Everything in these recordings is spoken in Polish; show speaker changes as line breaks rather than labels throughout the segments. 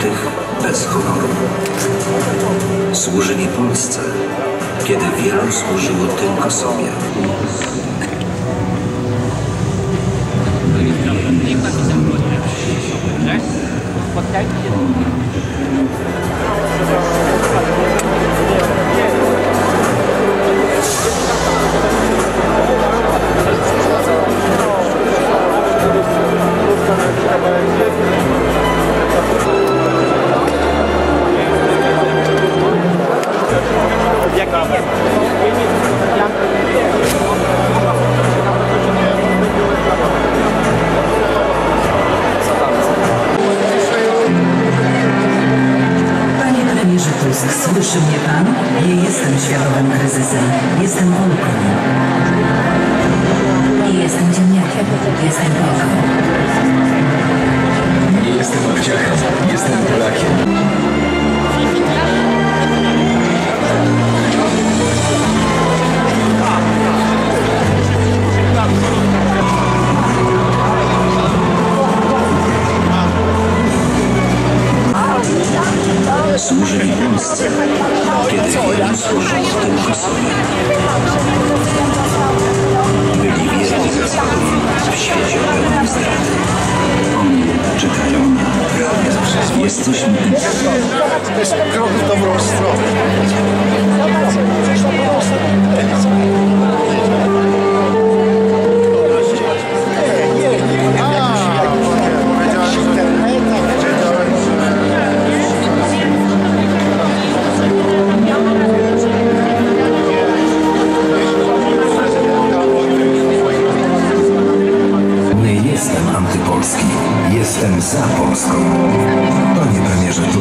zabitych bez honoru. Służyli Polsce, kiedy wielu służyło tylko sobie.
Poddajcie się. Jestem światowym kryzysem. Jestem Polką. Nie jestem ziemniakiem. Jestem Polką.
Nie jestem obciachem, jestem Polakiem.
Jesteśmy
To jest krok w dobrą stronę.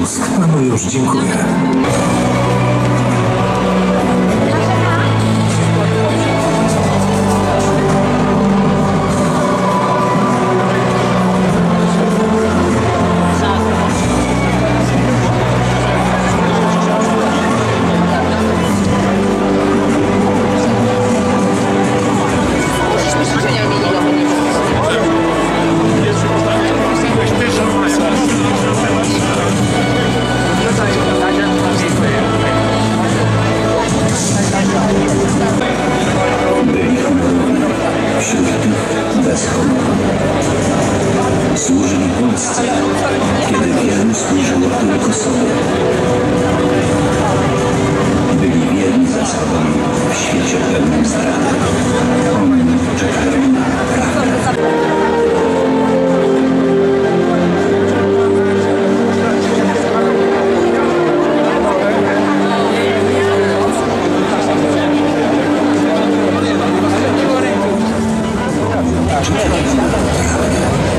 Tusk, panu już dziękuję.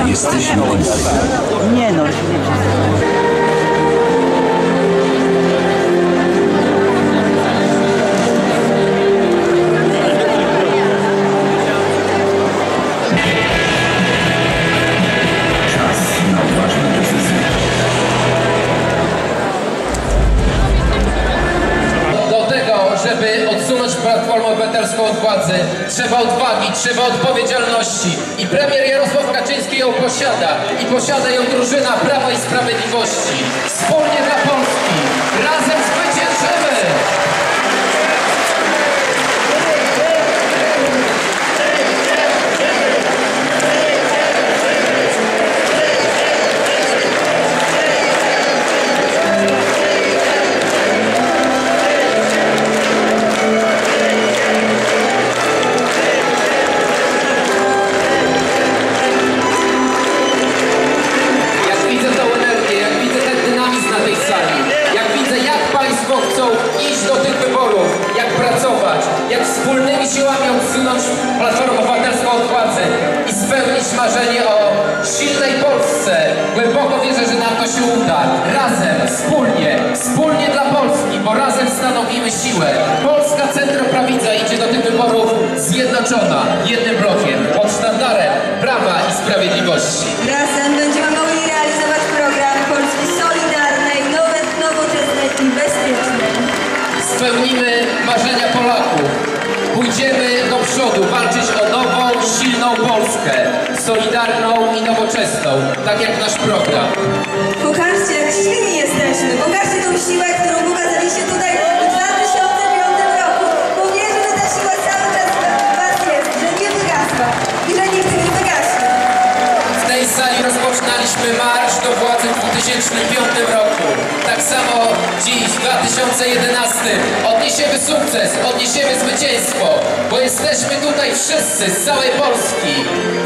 Jesteśmy
Nie no, nie
od władzy, trzeba odwagi, trzeba odpowiedzialności. I premier Jarosław Kaczyński ją posiada. I posiada ją drużyna Prawa i Sprawiedliwości. Odsunąć Platformę Obywatelską od władzy i spełnić marzenie o silnej Polsce. Głęboko wierzę, że nam to się uda. Razem, wspólnie, wspólnie dla Polski, bo razem stanowimy siłę. Polska centroprawica idzie do tych wyborów zjednoczona, jednym blokiem, pod sztandarem prawa i sprawiedliwości.
Razem będziemy mogli realizować program Polski Solidarnej, nowe, nowoczesnej i bezpiecznej.
Spełnimy marzenia Polaków. Pójdziemy do przodu, walczyć o nową, silną Polskę. solidarną i nowoczesną, tak jak nasz program.
Pokażcie, jak silni jesteśmy. Pokażcie tą siłę, którą pokazaliście tutaj 2005 roku.
Tak samo dziś, w 2011, odniesiemy sukces, odniesiemy zwycięstwo, bo jesteśmy tutaj wszyscy z całej Polski.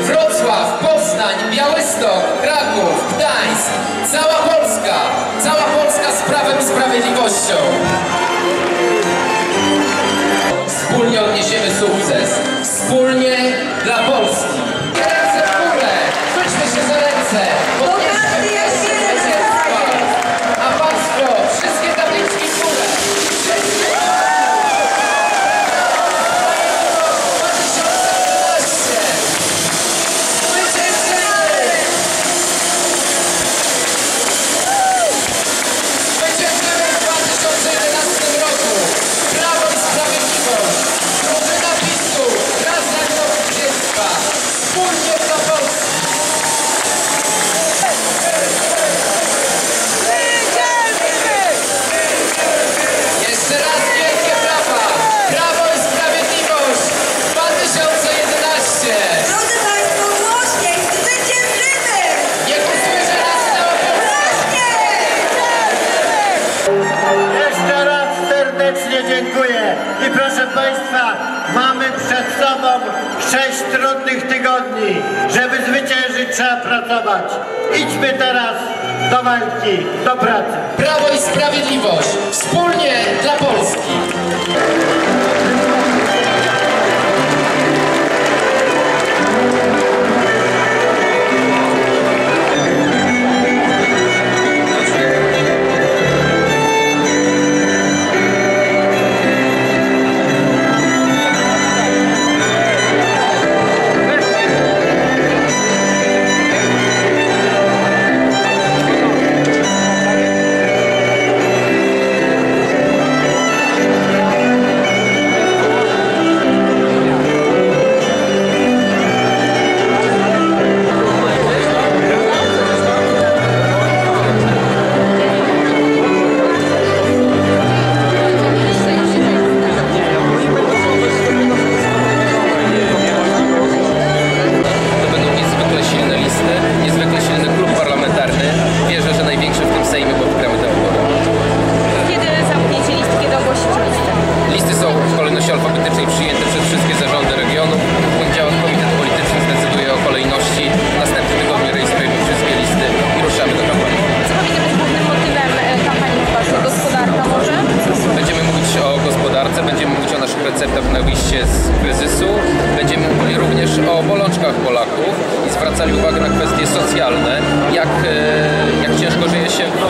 Wrocław, Poznań, Białystok, Kraków, Gdańsk, cała Polska, cała Polska z prawem i sprawiedliwością. Wspólnie odniesiemy sukces. Wspólnie dla Polski. Ręce w górę! Chwyćmy się za ręce!
Sześć trudnych tygodni. Żeby zwyciężyć trzeba pracować. Idźmy teraz do walki, do pracy.
Prawo i Sprawiedliwość wspólnie dla Polski!
Wszystkie zarządy regionu. W poniedziałek komitet polityczny zdecyduje o kolejności. W następnym tygodniu rejestrujemy wszystkie listy i ruszamy do kampanii.
Co powinno być głównym motywem e, kampanii wyborczej? Gospodarka może?
Będziemy mówić o gospodarce, będziemy mówić o naszych receptach na wyjście z kryzysu, będziemy mówili również o bolączkach Polaków i zwracali uwagę na kwestie socjalne, jak, e, jak ciężko żyje się w